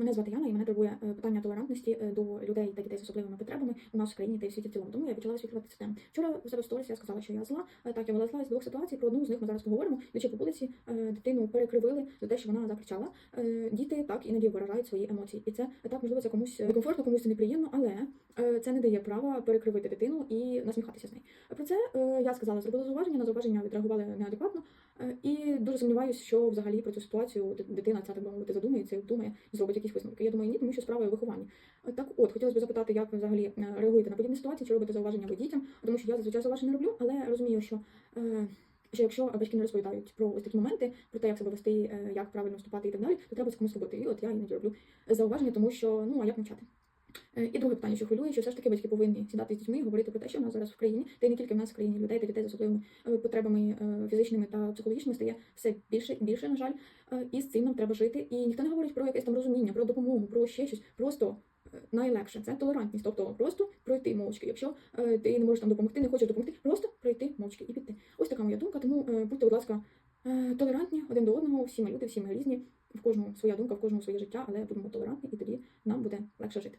Мене звати Яна, і мене турбує е, питання толерантності е, до людей та дітей з особливими потребами у нас в країні та в світі в цілому. Тому я почала висвітлювати цю тему. Вчора у себе в сторісі я сказала, що я зла. Е, Так, я вилазила з двох ситуацій. Про одну з них ми зараз поговоримо. Йдучи по вулиці, дитину перекривили за те, що вона закричала. Діти так іноді виражають свої емоції. І це так можливо це комусь некомфортно, комусь це неприємно, але це не дає права перекривити дитину і насміхатися з нею. Про це я сказала, зробила зауваження, на зауваження відреагували неадекватно. Е, І дуже сумніваюся, що взагалі про цю ситуацію дитина ця так мовити задумається думає, зробить якісь висновки. Я думаю, ні, тому що справа у вихованні. Е, Так, от хотілося б запитати, як ви взагалі е, реагуєте на подібні ситуації, чи робите зауваження ви дітям, тому що я зазвичай зауважень не роблю, але розумію, що. Що якщо батьки не розповідають про ось такі моменти, про те, як себе вести, як правильно вступати і так далі, то треба з комусь робити. І от я іноді роблю зауваження, тому що ну а як мовчати. Е, І друге питання, що хвилює, що все ж таки батьки повинні сідати з дітьми і говорити про те, що в нас зараз в країні, та й не тільки в нас в країні людей та дітей з особливими е, потребами е, фізичними та психологічними стає все більше і більше, на жаль. І з цим нам треба жити. І ніхто не говорить про якесь там розуміння, про допомогу, про ще щось. Просто найлегше це толерантність, тобто просто пройти мовчки. Якщо ти не можеш там допомогти, не хочеш допомогти, просто пройти мовчки і піти. Ось така моя думка. Тому будьте, будь ласка, толерантні один до одного. Всі ми люди, всі ми різні. В кожного своя думка, в кожного своє життя, але будемо толерантні, і тоді нам буде легше жити.